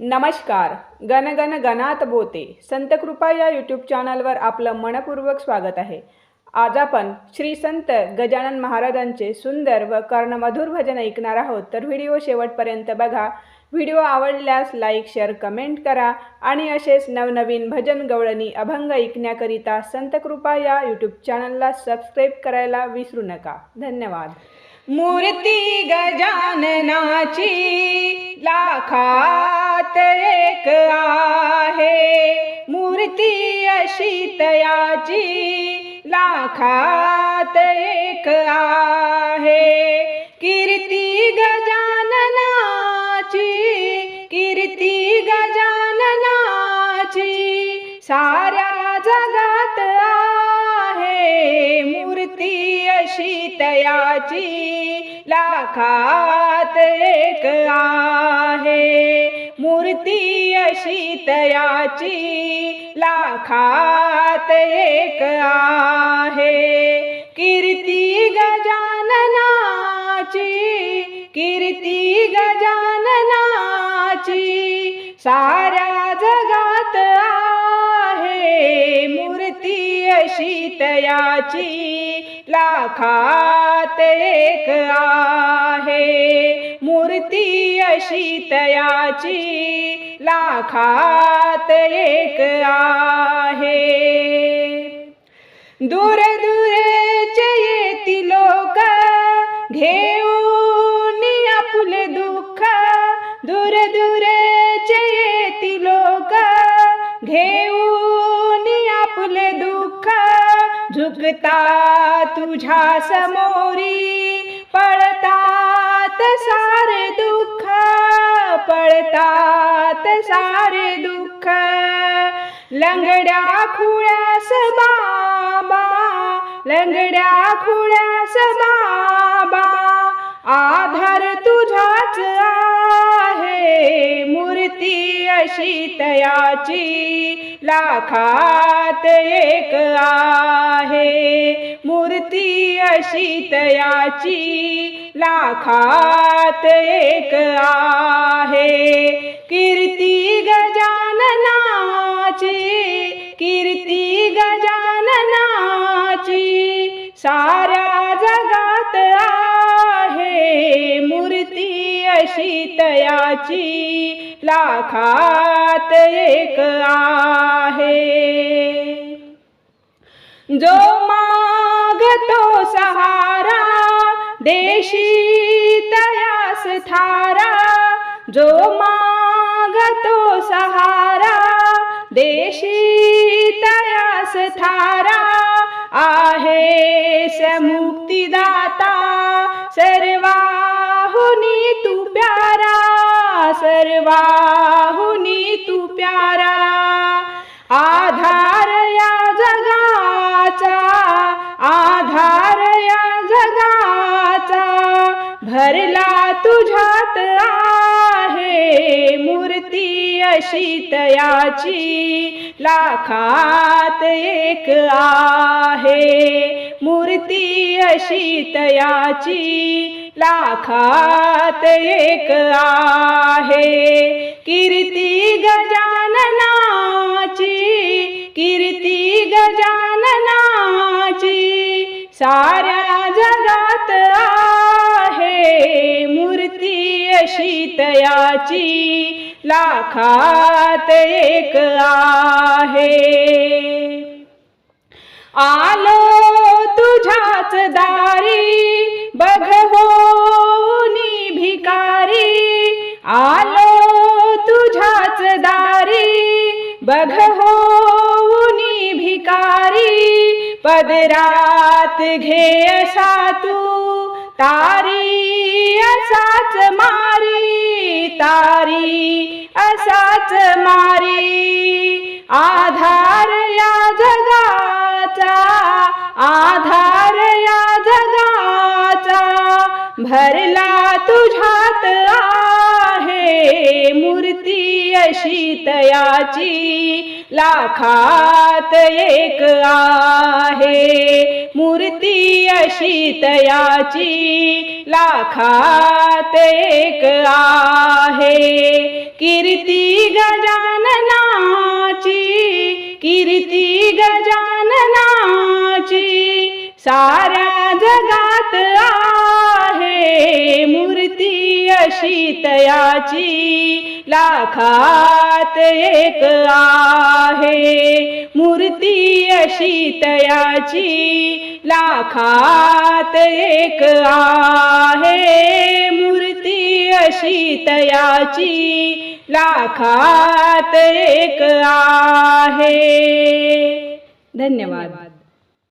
नमस्कार. गणगण गणात बोते. संत कृपा या यूट्यूब चॅनलवर आपलं मनपूर्वक स्वागत आहे. आज आपण श्री संत गजानन महाराजांचे सुंदर व कर्णमधुर भजन ऐकणार आहोत. तर व्हिडिओ शेवटपर्यंत बघा. व्हिडिओ आवडल्यास लाईक शेअर कमेंट करा आणि असेच नवनवीन भजन गवळणी अभंग ऐकण्याकरिता संत कृपा या यूट्यूब चॅनलला सबस्क्राईब करायला विसरू नका. धन्यवाद. मूर्ती गजाननाची लाखात एक आहे. मूर्ती अशी तयाची लाखात एक आहे. अशी तयाची लाखात एक आहे. मूर्ती अशी तयाची लाखात एक आहे. कीर्ती गजाननाची कीर्ती गजाननाची साऱ्या जगात आहे. मूर्ती अशी तयाची लाखात एक आहे. मूर्ती अशी तयाची लाखात एक आहे. दूर दूरचे येती लोक घेऊन आपले दुःख. दूर दूरचे येती लोक घेऊन आपले दुःख. झुकता तुझ्या समोरी पळतात सारे दुःख पळतात सारे दुःख. लंगड्या खुळ्यास बाबा लंगड्या खुळ्यास बाबा शीतयाची लाखात एक आहे. मूर्ती अशीतयाची लाखात एक आहे. कीर्ती गजाननाची कीर्ती गजाननाची साऱ्या जगात आहे शीतयाची लाखात एक आहे. जो मागतो सहारा देशी तयास थारा. जो मागतो सहारा देशी तयास थारा. आहे समुक्तिदाता सर्वा सर्वाहुनी तू प्यारा आधार या जगाचा आधार या जगाचा भरला तुझ्यात आहे मूर्ती अशी तयाची लाखात एक आहे मूर्ती अशी तयाची लाखात एक आहे. कीर्ती गजाननाची कीर्ती गजाननाची साऱ्या जगात आहे. मूर्ती अशी तयाची लाखात एक आहे. आलो तुझ्याच दारी बघ हो आलो तुझ्याच दारी. बघ होनी भिकारी. पदरात घे असा तू. तारी असाच मारी. तारी असाच मारी. आधार शीतयाची लाखात एक आहे. मूर्ती अशीतयाची लाखात एक आहे. कीर्ती गजाननाची कीर्ती गजाननाची साऱ्या जगात आहे. शीतयाची लाखात एक आहे. मूर्ती शीतयाची लाखात एक आहे. मूर्ती शीतयाची लाखात एक आहे. धन्यवाद.